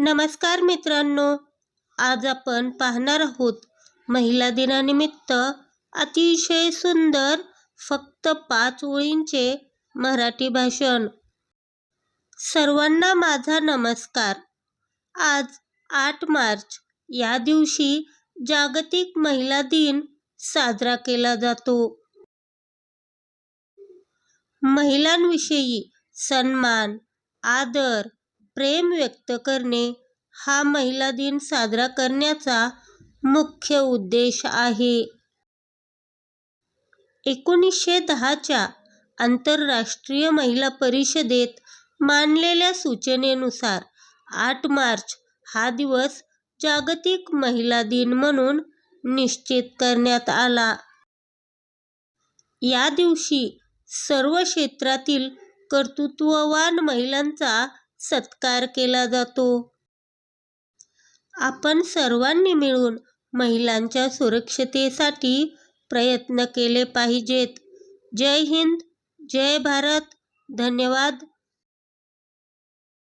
नमस्कार मित्रांनो आज आपण पाहणार आहोत महिला दिनानिमित्त अतिशय सुंदर फक्त पाच ओळींचे मराठी भाषण. सर्वांना माझा नमस्कार. आज आठ मार्च या दिवशी जागतिक महिला दिन साजरा केला जातो. महिलांविषयी सन्मान आदर प्रेम व्यक्त करणे हा महिला दिन साजरा करण्याचा मुख्य उद्देश आहे. एकोणीसशे दहाच्या आंतरराष्ट्रीय महिला परिषदेत मानलेल्या सूचनेनुसार आठ मार्च हा दिवस जागतिक महिला दिन म्हणून निश्चित करण्यात आला. या दिवशी सर्व क्षेत्रातील कर्तृत्ववान महिलांचा सत्कार केला जातो. आपण सर्वांनी मिळून महिलांच्या सुरक्षतेसाठी प्रयत्न केले पाहिजेत. जय हिंद जय भारत. धन्यवाद.